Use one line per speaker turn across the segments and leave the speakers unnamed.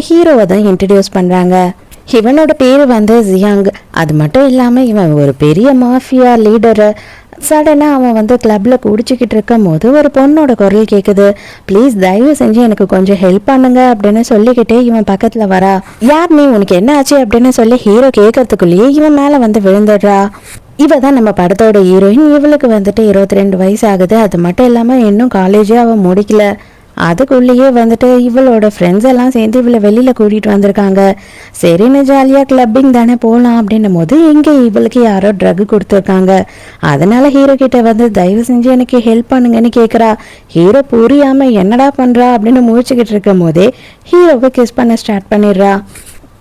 ஹீரோவை தான் இன்ட்ரடியூஸ் பண்ணுறாங்க இவனோட பேர் வந்து ஜியாங் அது மட்டும் இல்லாமல் இவன் ஒரு பெரிய மாஃபியா லீடரு சடனாக அவன் வந்து கிளப்பில் குடிச்சிக்கிட்டு இருக்கும் போது ஒரு பொண்ணோட குரல் கேட்குது ப்ளீஸ் தயவு செஞ்சு எனக்கு கொஞ்சம் ஹெல்ப் பண்ணுங்க அப்படின்னு சொல்லிக்கிட்டே இவன் பக்கத்தில் வரா. யார் நீ? உனக்கு என்ன ஆச்சு? அப்படின்னு சொல்லி ஹீரோ கேட்கறதுக்குள்ளேயே இவன் மேலே வந்து விழுந்துடுறா. இவ தான் நம்ம படத்தோட ஹீரோயின் இவளுக்கு வந்துட்டு இருபத்தி ரெண்டு வயசு ஆகுது. அது மட்டும் இல்லாமல் இன்னும் காலேஜே அவன் முடிக்கல. அதுக்குள்ளேயே வந்துட்டு இவளோட ஃப்ரெண்ட்ஸ் எல்லாம் சேர்ந்து இவளை வெளியில் கூட்டிகிட்டு வந்திருக்காங்க. சரின்னு ஜாலியாக கிளப்பிங் தானே போகலாம் அப்படின்னும் போது இங்கே இவளுக்கு யாரோ ட்ரக் கொடுத்துருக்காங்க. அதனால ஹீரோ கிட்ட வந்து தயவு செஞ்சு எனக்கு ஹெல்ப் பண்ணுங்கன்னு கேட்குறா ஹீரோ புரியாமல் என்னடா பண்ணுறா அப்படின்னு முழிச்சுக்கிட்டு இருக்கும் போதே ஹீரோவை கிஸ் பண்ண ஸ்டார்ட் பண்ணிடுறா.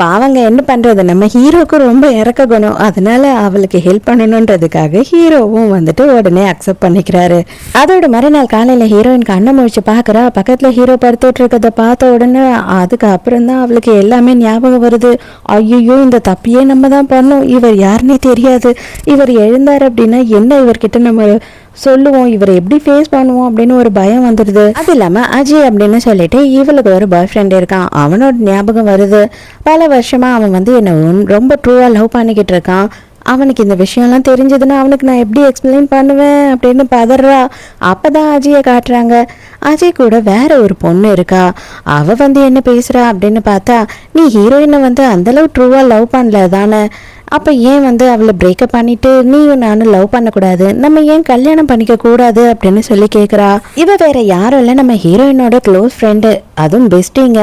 பாவங்க என்ன பண்ணுறது நம்ம ஹீரோவுக்கு ரொம்ப இறக்க குணம். அதனால அவளுக்கு ஹெல்ப் பண்ணணுன்றதுக்காக ஹீரோவும் வந்துட்டு உடனே அக்செப்ட் பண்ணிக்கிறாரு. அதோட மறுநாள் காலையில் ஹீரோயின் கண்ணை முழிச்சு பார்க்குறா பக்கத்தில் ஹீரோ படுத்துட்டு இருக்கிறத பார்த்த உடனே அதுக்கு அப்புறம் தான் அவளுக்கு எல்லாமே ஞாபகம் வருது. ஐயோ இந்த தப்பியே நம்ம தான் பண்ணோம். இவர் யாருன்னே தெரியாது. இவர் எழுந்தார் அப்படின்னா என்ன இவர்கிட்ட நம்ம சொல்லுவோம் இவரை எப்படி ஃபேஸ் பண்ணுவோம் அப்படின்னு ஒரு பயம் வந்துடுது. அது இல்லாமல் அஜய் அப்படின்னு சொல்லிட்டு இவளுக்கு ஒரு பாய் ஃப்ரெண்ட் இருக்கான். அவனோட ஞாபகம் வருது. பல வருஷமா அவன் வந்து என்னை உன்- ரொம்ப ட்ரூவாக லவ் பண்ணிக்கிட்டு இருக்கான். அவனுக்கு இந்த விஷயம்லாம் தெரிஞ்சதுன்னா அவனுக்கு நான் எப்படி எக்ஸ்பிளைன் பண்ணுவேன் அப்படின்னு பதறா. அப்போ தான் அஜயை காட்டுறாங்க. அஜய் கூட வேற ஒரு பொண்ணு இருக்கா. அவள் வந்து என்ன பேசுகிறா அப்படின்னு பார்த்தா நீ ஹீரோயினை வந்து அந்தளவு ட்ரூவாக லவ் பண்ணல தானே அப்போ ஏன் வந்து அவளை பிரேக்கப் பண்ணிட்டு நீயும் நானும் லவ் பண்ணக்கூடாது? நம்ம ஏன் கல்யாணம் பண்ணிக்க கூடாது அப்படின்னு சொல்லி கேட்குறா இவ வேற யாரும் இல்லை நம்ம ஹீரோயினோட க்ளோஸ் ஃப்ரெண்டு அதுவும் பெஸ்ட்டிங்க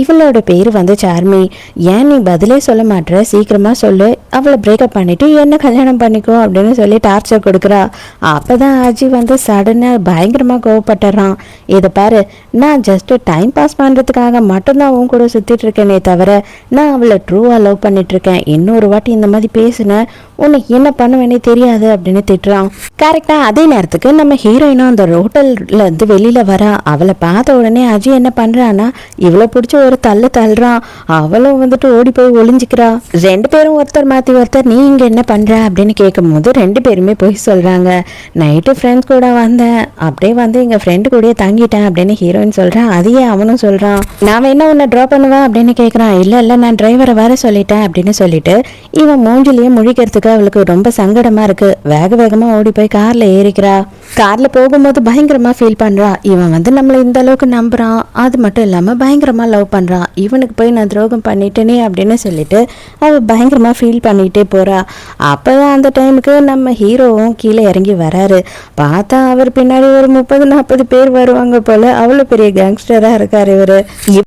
இவளோட பேர் வந்து சார்மி. ஏன் நீ பதிலே சொல்ல மாட்டேற சீக்கிரமாக சொல்லு. அவளை பிரேக்கப் பண்ணிட்டு என்ன கல்யாணம் பண்ணிக்கோ அப்படின்னு சொல்லி டார்ச்சர் கொடுக்குறா. அப்போ தான் அஜி வந்து சடனாக பயங்கரமாக கோவப்பட்டுறான். இதை பாரு நான் ஜஸ்ட் டைம் பாஸ் பண்ணுறதுக்காக மட்டும்தான் உன் கூட சுற்றிட்டு இருக்கேனே தவிர நான் அவளை ட்ரூவாக லவ் பண்ணிட்டு இருக்கேன். இன்னொரு வாட்டி இந்த இந்த மாதிரி பேசின உனக்கு என்ன பண்ணுவேனே தெரியாது அப்படின்னு திட்டுறான். கரெக்டாக அதே நேரத்துக்கு நம்ம ஹீரோயினும் அந்த ஹோட்டல்ல இருந்து வெளியில் வர. அவளை பார்த்த உடனே அஜய் என்ன பண்ணுறான்னா இவளை பிடிச்ச ஒரு தள்ளு தள்ளுறான். அவளும் வந்துட்டு ஓடி போய் ஒளிஞ்சிக்கிறா. ரெண்டு பேரும் ஒருத்தர் மாற்றி ஒருத்தர் நீ இங்கே என்ன பண்ணுற அப்படின்னு கேட்கும்போது ரெண்டு பேருமே போய் சொல்கிறாங்க நைட்டு ஃப்ரெண்ட்ஸ் கூட வந்தேன். அப்படியே வந்து எங்கள் ஃப்ரெண்டு கூடயே தங்கிட்டேன் அப்படின்னு ஹீரோயின் சொல்கிறான் அதையே அவனும் சொல்கிறான் நான் வேணா உன்னை ட்ராப் பண்ணுவேன் அப்படின்னு கேட்குறான் இல்லை இல்லை நான் டிரைவரை வர சொல்லிட்டேன் அப்படின்னு சொல்லிட்டு இவன் மூஞ்சிலேயே முழிக்கிறதுக்கு அவளுக்கு ரொம்ப சங்கடமாக இருக்கு. வேக வேகமாக ஓடி போய் காரில் ஏறிக்கிறா. காரில் போகும்போது பயங்கரமாக ஃபீல் பண்ணுறா இவன் வந்து நம்மளை இந்த அளவுக்கு நம்புறான். அது மட்டும் இல்லாமல் பயங்கரமாக லவ் பண்ணுறான் இவனுக்கு போய் நான் துரோகம் பண்ணிட்டேனே அப்படின்னு சொல்லிட்டு அவள் பயங்கரமாக ஃபீல் பண்ணிகிட்டே போகிறா அப்போ தான் அந்த டைமுக்கு நம்ம ஹீரோவும் கீழே இறங்கி வராரு. பார்த்தா அவர் பின்னாடி ஒரு முப்பது நாற்பது பேர் வருவாங்க போல. அவ்வளோ பெரிய கேங்ஸ்டராக இருக்கார் இவர்.